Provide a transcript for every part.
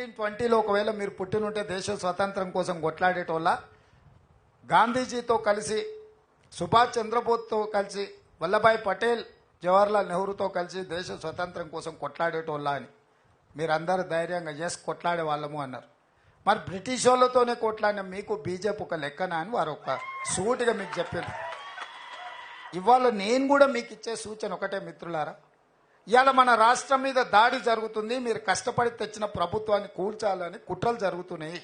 Nineteen ట్వంటీలో ఒకవేళ మీరు పుట్టినుంటే దేశ స్వాతంత్రం కోసం కొట్లాడేటోళ్ళ గాంధీజీతో కలిసి సుభాష్ చంద్రబోస్తో కలిసి వల్లభాయ్ పటేల్ జవహర్లాల్ నెహ్రూతో కలిసి దేశ స్వతంత్రం కోసం కొట్లాడేటోళ్ళ అని. మీరందరూ ధైర్యంగా ఎస్ కొట్లాడే వాళ్ళము అన్నారు. మరి బ్రిటిష్ వాళ్ళతోనే కొట్లాడిన మీకు బీజేపీ ఒక లెక్కన అని వారు ఒక సూటిగా మీకు చెప్పారు ఇవాళ నేను కూడా మీకు ఇచ్చే సూచన ఒకటే మిత్రులారా. ఇవాళ మన రాష్ట్రం మీద దాడి జరుగుతుంది మీరు కష్టపడి తెచ్చిన ప్రభుత్వాన్ని కూల్చాలని కుట్రలు జరుగుతున్నాయి.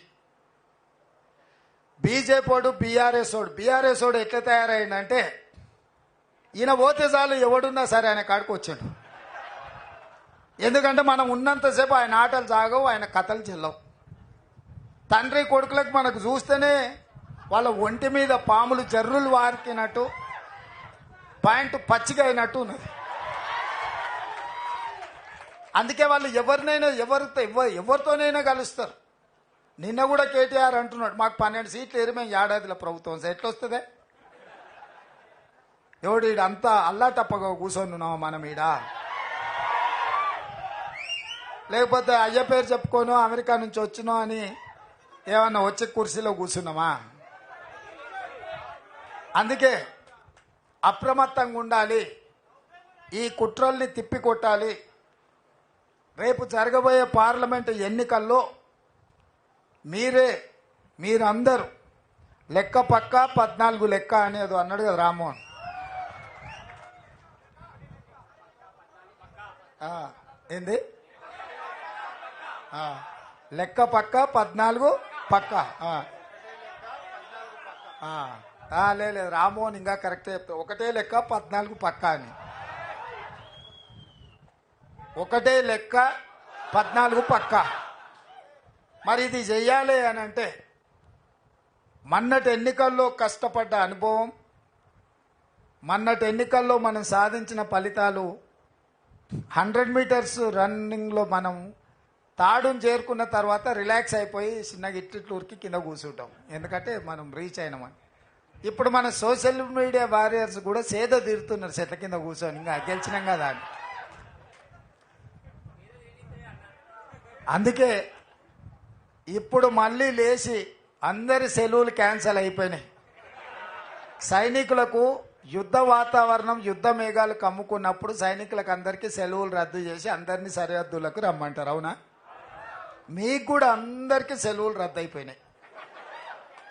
బీజేపోడు వాడు బీఆర్ఎస్ వాడు బీఆర్ఎస్ ఎట్లా తయారైందంటే ఈయన పోతే చాలు ఎవడున్నా సరే ఆయన కాడికి వచ్చాడు. ఎందుకంటే మనం ఉన్నంతసేపు ఆయన ఆటలు సాగవు ఆయన కథలు చెల్లవు. తండ్రి కొడుకులకు మనకు చూస్తేనే వాళ్ళ ఒంటి మీద పాములు జర్రులు వారికినట్టు పాయింట్ పచ్చిగా అయినట్టు ఉన్నది. అందుకే వాళ్ళు ఎవరినైనా ఎవరితో ఎవ- ఎవరితోనైనా కలుస్తారు. నిన్న కూడా కేటీఆర్ అంటున్నాడు మాకు పన్నెండు సీట్లు ఏరి మేము ఏడాదిలో ప్రభుత్వం ఎట్లా వస్తుందే ఎవడు ఈడ అంతా అల్లాటప్పగా కూర్చొని ఉన్నామా మనం ఈడ. లేకపోతే అయ్య పేరు చెప్పుకోను అమెరికా నుంచి వచ్చినో అని ఏమన్నా వచ్చి కుర్చీలో కూర్చున్నామా? అందుకే అప్రమత్తంగా ఉండాలి ఈ కుట్రల్ని తిప్పికొట్టాలి రేపు జరగబోయే పార్లమెంటు ఎన్నికల్లో మీరే మీరందరూ లెక్క పక్క పద్నాలుగు లెక్క అనేది అన్నాడు కదా రామ్మోహన్. ఏంది? లెక్క పక్క పద్నాలుగు పక్క. లే లేదు రామ్మోహన్ ఇంకా కరెక్టే చెప్తా ఒకటే లెక్క పద్నాలుగు పక్క అని. ఒకటే లెక్క పద్నాలుగు పక్క. మరి ఇది చెయ్యాలి అని అంటే మన్నటి ఎన్నికల్లో కష్టపడ్డ అనుభవం మన్నటి ఎన్నికల్లో మనం సాధించిన ఫలితాలు హండ్రెడ్ మీటర్స్ రన్నింగ్లో మనం తాడును చేరుకున్న తర్వాత రిలాక్స్ అయిపోయి చిన్నగా ఇట్లిట్లు ఉరికి కింద కూర్చుంటాం. ఎందుకంటే మనం రీచ్ అయినామని. ఇప్పుడు మన సోషల్ మీడియా వారియర్స్ కూడా సేద తీరుతున్నారు చెట్ల కింద కూర్చొని. ఇంకా గెలిచినాం కదా అని. అందుకే ఇప్పుడు మళ్ళీ లేచి అందరి సెలవులు క్యాన్సిల్ అయిపోయినాయి. సైనికులకు యుద్ధ వాతావరణం యుద్ధ మేఘాలు కమ్ముకున్నప్పుడు సైనికులకు అందరికీ సెలవులు రద్దు చేసి అందరినీ సరిహద్దులకు రమ్మంటారు అవునా? మీకు కూడా అందరికీ సెలవులు రద్దు అయిపోయినాయి.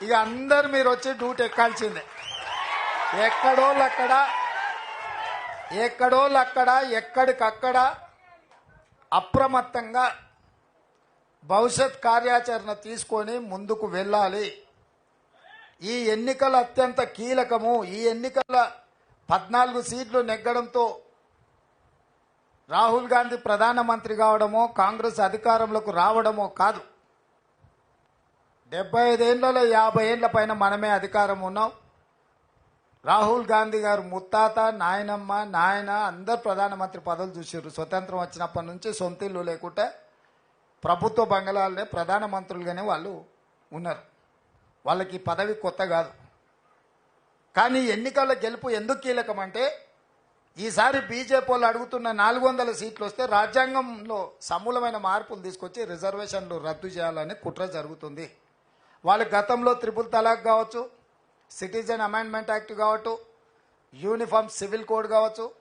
ఇక అందరు మీరు వచ్చి డ్యూటీ ఎక్కాల్సిందే. ఎక్కడోళ్ళు అక్కడ ఎక్కడోళ్ళు అక్కడ ఎక్కడికక్కడ అప్రమత్తంగా భవిష్యత్ కార్యాచరణ తీసుకొని ముందుకు వెళ్ళాలి. ఈ ఎన్నికలు అత్యంత కీలకము. ఈ ఎన్నికల పద్నాలుగు సీట్లు నెగ్గడంతో రాహుల్ గాంధీ ప్రధానమంత్రి కావడమో కాంగ్రెస్ అధికారంలోకి రావడమో కాదు. డెబ్బై ఐదేళ్ళలో యాభై ఏళ్ళ పైన మనమే అధికారం ఉన్నాం. రాహుల్ గాంధీ గారు ముత్తాత నాయనమ్మ నాయన అందరు ప్రధానమంత్రి పదవులు చూసారు స్వతంత్రం వచ్చినప్పటి నుంచి సొంత ఇల్లు లేకుంటే ప్రభుత్వ బంగళాలనే ప్రధాన మంత్రులుగానే వాళ్ళు ఉన్నారు. వాళ్ళకి పదవి కొత్త కాదు. కానీ ఎన్నికల గెలుపు ఎందుకు కీలకం అంటే ఈసారి బీజేపీ వాళ్ళు అడుగుతున్న నాలుగు వందల సీట్లు వస్తే రాజ్యాంగంలో సమూలమైన మార్పులు తీసుకొచ్చి రిజర్వేషన్లు రద్దు చేయాలని కుట్ర జరుగుతుంది. వాళ్ళు గతంలో త్రిపుల్ తలాక్ కావచ్చు సిటిజన్ అమెండ్మెంట్ యాక్ట్ కావచ్చు యూనిఫామ్ సివిల్ కోడ్ కావచ్చు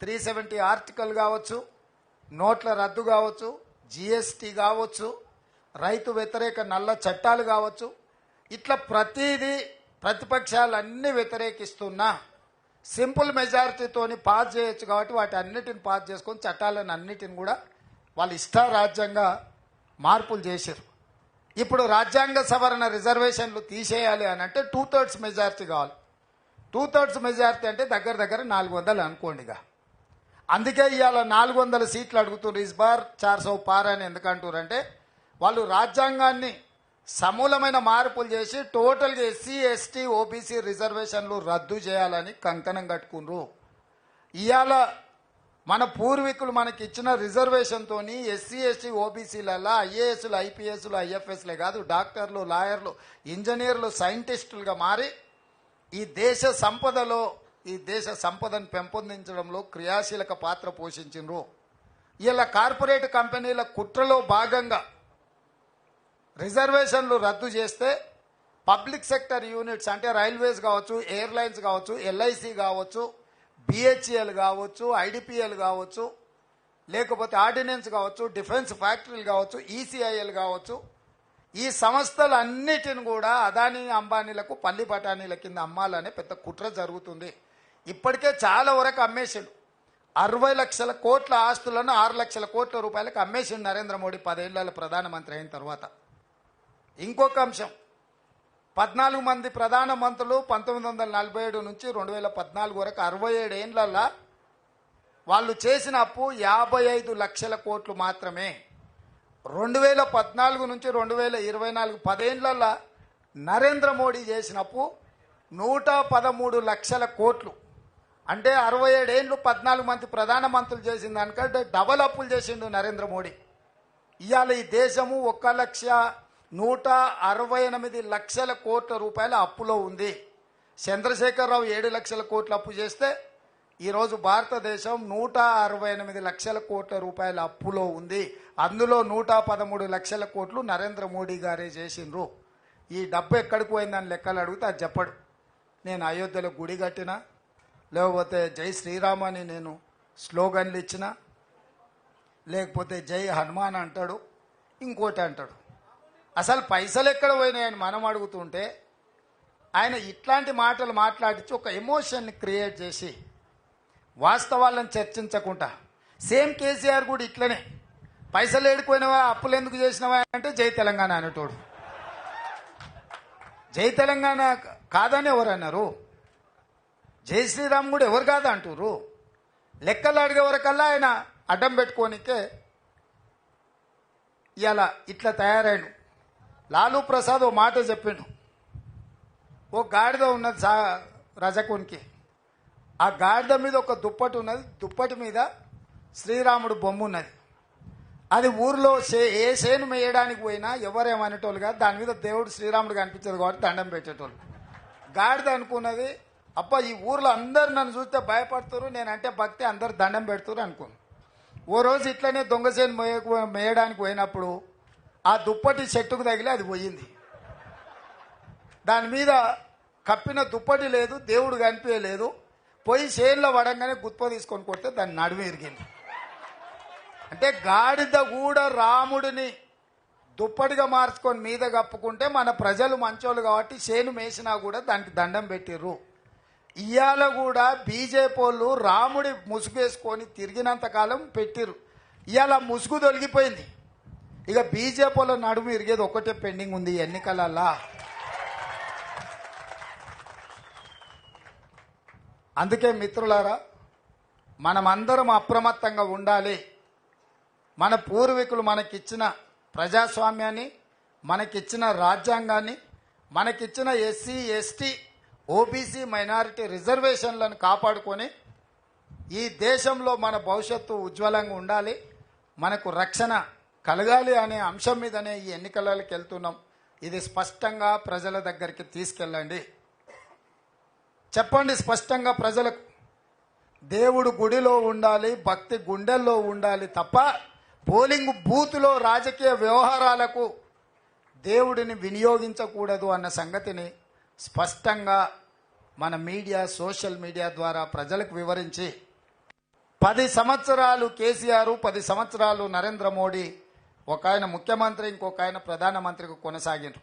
త్రీ సెవెంటీ ఆర్టికల్ కావచ్చు నోట్ల రద్దు కావచ్చు జిఎస్టీ కావచ్చు రైతు వ్యతిరేక నల్ల చట్టాలు కావచ్చు ఇట్లా ప్రతిదీ ప్రతిపక్షాలన్నీ వ్యతిరేకిస్తున్నా సింపుల్ మెజారిటీతోని పాస్ చేయొచ్చు కాబట్టి వాటి అన్నిటిని పాస్ చేసుకొని చట్టాలను అన్నిటిని కూడా వాళ్ళు ఇష్టారాజ్యంగా మార్పులు చేశారు. ఇప్పుడు రాజ్యాంగ సవరణ రిజర్వేషన్లు తీసేయాలి అని అంటే టూ థర్డ్స్ మెజారిటీ కావాలి. టూ థర్డ్స్ మెజారిటీ అంటే దగ్గర దగ్గర నాలుగు వందలు అనుకోండిగా. అందుకే ఇవాళ నాలుగు వందల సీట్లు అడుగుతున్నారు. ఇస్బార్ చార్ సో పార్ అని ఎందుకంటారంటే వాళ్ళు రాజ్యాంగాన్ని సమూలమైన మార్పులు చేసి టోటల్గా ఎస్సీ ఎస్టీ ఓబీసీ రిజర్వేషన్లు రద్దు చేయాలని కంకణం కట్టుకున్నారు. ఇవాళ మన పూర్వీకులు మనకి ఇచ్చిన రిజర్వేషన్తో ఎస్సీ ఎస్టీ ఓబీసీలలో ఐఏఎస్లు ఐపీఎస్లు ఐఎఫ్ఎస్లే కాదు డాక్టర్లు లాయర్లు ఇంజనీర్లు సైంటిస్టులుగా మారి ఈ దేశ సంపదలో ఈ దేశ సంపదను పెంపొందించడంలో క్రియాశీలక పాత్ర పోషించిండ్రు. ఇలా కార్పొరేట్ కంపెనీల కుట్రలో భాగంగా రిజర్వేషన్లు రద్దు చేస్తే పబ్లిక్ సెక్టర్ యూనిట్స్ అంటే రైల్వేస్ కావచ్చు ఎయిర్లైన్స్ కావచ్చు ఎల్ఐసి కావచ్చు బిహెచ్ఎల్ కావచ్చు ఐడిపిఎల్ కావచ్చు లేకపోతే ఆర్డినెన్స్ కావచ్చు డిఫెన్స్ ఫ్యాక్టరీలు కావచ్చు ఈసీఐఎల్ కావచ్చు. ఈ సంస్థలన్నిటిని కూడా అదానీ అంబానీలకు పల్లి బఠానీల కింద అమ్మాలనే పెద్ద కుట్ర జరుగుతుంది. ఇప్పటికే చాలా వరకు అమ్మేసిండు. అరవై లక్షల కోట్ల ఆస్తులను ఆరు లక్షల కోట్ల రూపాయలకు అమ్మేసిండు నరేంద్ర మోడీ పదేళ్ళ ప్రధానమంత్రి అయిన తర్వాత. ఇంకొక అంశం. పద్నాలుగు మంది ప్రధాన మంత్రులు పంతొమ్మిది వందల నలభై ఏడు నుంచి రెండు వేల పద్నాలుగు వరకు అరవై ఏడు ఏండ్లల్లా వాళ్ళు చేసిన అప్పు యాభై ఐదు లక్షల కోట్లు మాత్రమే. రెండు వేల పద్నాలుగు నుంచి రెండు వేల ఇరవై నాలుగు పదేళ్ళల్లా నరేంద్ర మోడీ చేసిన అప్పు నూట పదమూడు లక్షల కోట్లు. అంటే అరవై ఏడేళ్ళు పద్నాలుగు మంది ప్రధానమంత్రులు చేసిన దానికంటే డబల్ అప్పులు చేసిండు నరేంద్ర మోడీ. ఇవాళ ఈ దేశము ఒక్క లక్ష నూట అరవై ఎనిమిది లక్షల కోట్ల రూపాయల అప్పులో ఉంది. చంద్రశేఖరరావు ఏడు లక్షల కోట్ల అప్పు చేస్తే ఈరోజు భారతదేశం నూట అరవై ఎనిమిది లక్షల కోట్ల రూపాయల అప్పులో ఉంది. అందులో నూట పదమూడు లక్షల కోట్లు నరేంద్ర మోడీ గారే చేసిండ్రు. ఈ డబ్బు ఎక్కడికి పోయిందని లెక్కలు అడిగితే అది చెప్పడు. నేను అయోధ్యలో గుడి కట్టినా లేకపోతే జై శ్రీరామ్ అని నేను స్లోగన్లు ఇచ్చిన లేకపోతే జై హనుమాన్ అంటాడు ఇంకోటి అంటాడు. అసలు పైసలు ఎక్కడ పోయినాయని మనం అడుగుతుంటే ఆయన ఇట్లాంటి మాటలు మాట్లాడించి ఒక ఎమోషన్ని క్రియేట్ చేసి వాస్తవాలను చర్చించకుండా సేమ్ కేసీఆర్ కూడా ఇట్లనే పైసలు ఏడిపోయినవా అప్పులు ఎందుకు చేసినవా అంటే జై తెలంగాణ అనేటోడు. జై తెలంగాణ కాదని ఎవరు అన్నారు? జై శ్రీరామ్ కూడా ఎవరు కాదు అంటారు లెక్కలు అడిగే వరకల్లా ఆయన అడ్డం పెట్టుకోనికే ఇవాళ ఇట్లా తయారాడు. లాలూ ప్రసాద్ ఓ మాట చెప్పిండు. ఓ గాడిద ఉన్నది సా రజకునికి. ఆ గాడిద మీద ఒక దుప్పటి ఉన్నది. దుప్పటి మీద శ్రీరాముడు బొమ్మ ఉన్నది. అది ఊర్లో సే ఏ సేను మేయడానికి పోయినా ఎవరేమనేటోళ్ళు కాదు దాని మీద దేవుడు శ్రీరాముడు కనిపించదు కాబట్టి దండం పెట్టేటోళ్ళు. గాడిద అనుకున్నది అబ్బా ఈ ఊర్లో అందరు నన్ను చూస్తే భయపడుతున్నారు నేనంటే భక్తి అందరు దండం పెడుతున్నారు అనుకోను. ఓ రోజు ఇట్లనే దొంగసేను మేయ మేయడానికి పోయినప్పుడు ఆ దుప్పటి చెట్టుకు తగిలి అది పోయింది. దాని మీద కప్పిన దుప్పటి లేదు దేవుడు కనిపించలేదు. పోయి చేనులో పడంగానే గుత్ప తీసుకొని కొడితే దాని నడుము ఎరిగింది అంటే గాడిద కూడా రాముడిని దుప్పటిగా మార్చుకొని మీద కప్పుకుంటే మన ప్రజలు మంచోళ్ళు కాబట్టి చేను మేసినా కూడా దానికి దండం పెట్టిర్రు. ఇవాళ కూడా బీజేపీ వాళ్ళు రాముడి ముసుగేసుకొని తిరిగినంత కాలం పెట్టిర్రు. ఇవాళ ముసుగు తొలగిపోయింది. ఇక బీజేపీ వాళ్ళ నడుము ఇరిగేది ఒకటే పెండింగ్ ఉంది ఎన్నికలలా. ఎన్నికలల్లా అందుకే మిత్రులారా మనమందరం అప్రమత్తంగా ఉండాలి. మన పూర్వీకులు మనకిచ్చిన ప్రజాస్వామ్యాన్ని మనకిచ్చిన రాజ్యాంగాన్ని మనకిచ్చిన ఎస్సీ ఎస్టీ ఓబీసీ మైనారిటీ రిజర్వేషన్లను కాపాడుకొని ఈ దేశంలో మన భవిష్యత్తు ఉజ్వలంగా ఉండాలి మనకు రక్షణ కలగాలి అనే అంశం మీదనే ఈ ఎన్నికలకి వెళ్తున్నాం. ఇది స్పష్టంగా ప్రజల దగ్గరికి తీసుకెళ్ళండి. చెప్పండి స్పష్టంగా ప్రజలకు. దేవుడు గుడిలో ఉండాలి భక్తి గుండెల్లో ఉండాలి తప్ప పోలింగ్ బూత్లో రాజకీయ వ్యవహారాలకు దేవుడిని వినియోగించకూడదు అన్న సంగతిని స్పష్టంగా మన మీడియా సోషల్ మీడియా ద్వారా ప్రజలకు వివరించి పది సంవత్సరాలు కేసీఆర్ పది సంవత్సరాలు నరేంద్ర మోడీ ఒక ఆయన ముఖ్యమంత్రి ఇంకొక ఆయన ప్రధానమంత్రికి కొనసాగారు